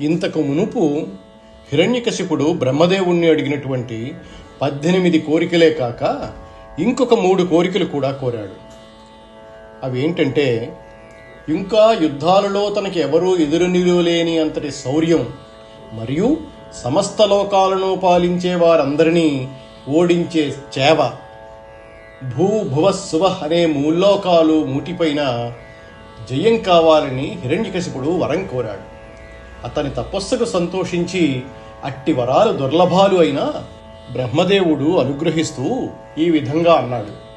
ఇంతకు మునుపు హిరణ్యకశిపుడు బ్రహ్మదేవుణ్ణి అడిగినటువంటి పద్దెనిమిది కోరికలే కాక ఇంకొక మూడు కోరికలు కూడా కోరాడు. అవేంటంటే ఇంకా యుద్ధాలలో తనకి ఎవరూ ఎదురు లేని అంతటి శౌర్యం మరియు సమస్త లోకాలను పాలించే వారందరినీ ఓడించే చేవ భూ భువ శువ అనే మూల్లోకాలు మూటిపైన జయం కావాలని హిరణ్యకశిపుడు వరం కోరాడు. అతని తపస్సుకు సంతోషించి అట్టి వరాలు దుర్లభాలు అయినా బ్రహ్మదేవుడు అనుగ్రహిస్తూ ఈ విధంగా అన్నాడు.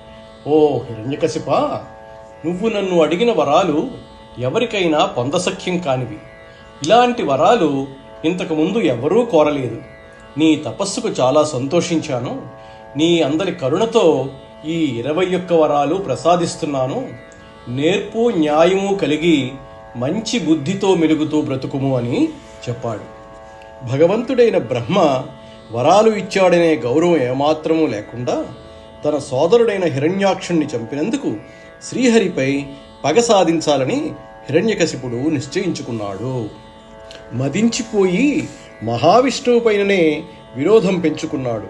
ఓ హిరణ్యకశిప నువ్వు నన్ను అడిగిన వరాలు ఎవరికైనా పొందసఖ్యం కానివి. ఇలాంటి వరాలు ఇంతకుముందు ఎవరూ కోరలేదు. నీ తపస్సుకు చాలా సంతోషించాను. నీ అందరి కరుణతో ఈ ఇరవై ఒక్క వరాలు ప్రసాదిస్తున్నాను. నేర్పు న్యాయము కలిగి మంచి బుద్ధితో మెలుగుతూ బ్రతుకుము అని చెప్పాడు. భగవంతుడైన బ్రహ్మ వరాలు ఇచ్చాడనే గౌరవం ఏమాత్రమూ లేకుండా తన సోదరుడైన హిరణ్యాక్షుణ్ణి చంపినందుకు శ్రీహరిపై పగ సాధించాలని హిరణ్యకశిపుడు నిశ్చయించుకున్నాడు. మదించిపోయి మహావిష్ణువు పైననే విరోధం పెంచుకున్నాడు.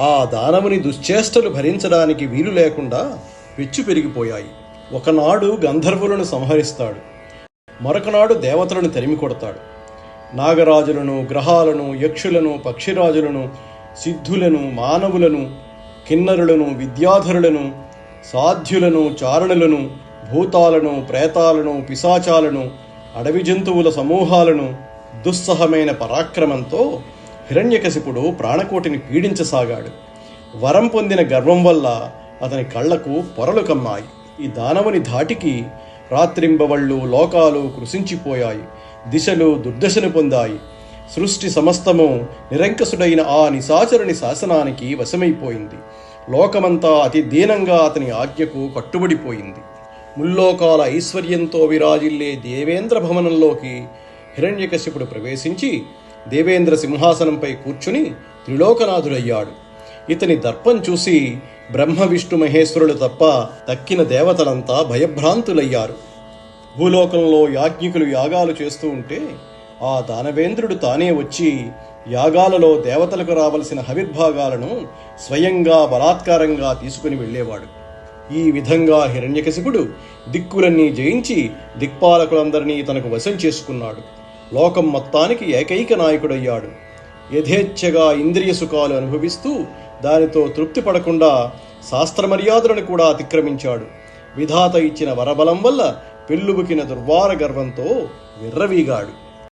ఆ దానవుని దుశ్చేష్టలు భరించడానికి వీలు లేకుండా పెచ్చు పెరిగిపోయాయి. ఒకనాడు గంధర్వులను సంహరిస్తాడు. మరొకనాడు దేవతలను తరిమి కొడతాడు. నాగరాజులను గ్రహాలను యక్షులను పక్షిరాజులను సిద్ధులను మానవులను కిన్నరులను విద్యాధరులను సాధ్యులను చారణులను భూతాలను ప్రేతాలను పిశాచాలను అడవి జంతువుల సమూహాలను దుస్సహమైన పరాక్రమంతో హిరణ్యకశిపుడు ప్రాణకోటిని పీడించసాగాడు. వరం పొందిన గర్వం వల్ల అతని కళ్ళకు పొరలు కమ్మాయి. ఈ దానవుని ధాటికి రాత్రింబవళ్ళు లోకాలు కృషించిపోయాయి దిశలు దుర్దశను పొందాయి. సృష్టి సమస్తము నిరంకసుడైన ఆ నిశాచరుని శాసనానికి వశమైపోయింది. లోకమంతా అతి దీనంగా అతని ఆజ్ఞకు కట్టుబడిపోయింది. ముల్లోకాల ఐశ్వర్యంతో విరాజిల్లే దేవేంద్ర భవనంలోకి హిరణ్యకశ్యపుడు ప్రవేశించి దేవేంద్ర సింహాసనంపై కూర్చుని త్రిలోకనాథుడయ్యాడు. ఇతని దర్పం చూసి బ్రహ్మ విష్ణు మహేశ్వరులు తప్ప తక్కిన దేవతలంతా భయభ్రాంతులయ్యారు. భూలోకంలో యాజ్ఞికులు యాగాలు చేస్తూ ఉంటే ఆ దానవేంద్రుడు తానే వచ్చి యాగాలలో దేవతలకు రావలసిన హవిర్భాగాలను స్వయంగా బలాత్కారంగా తీసుకుని వెళ్ళేవాడు. ఈ విధంగా హిరణ్యకశిపుడు దిక్కులన్నీ జయించి దిక్పాలకులందరినీ తనకు వశం చేసుకున్నాడు. లోకం మొత్తానికి ఏకైక నాయకుడయ్యాడు. యథేచ్ఛగా ఇంద్రియ సుఖాలు అనుభవిస్తూ దానితో తృప్తి పడకుండా శాస్త్రమర్యాదలను కూడా అతిక్రమించాడు. విధాత ఇచ్చిన వరబలం వల్ల పెళ్ళుబుకిన దుర్వార గర్వంతో విర్రవీగాడు.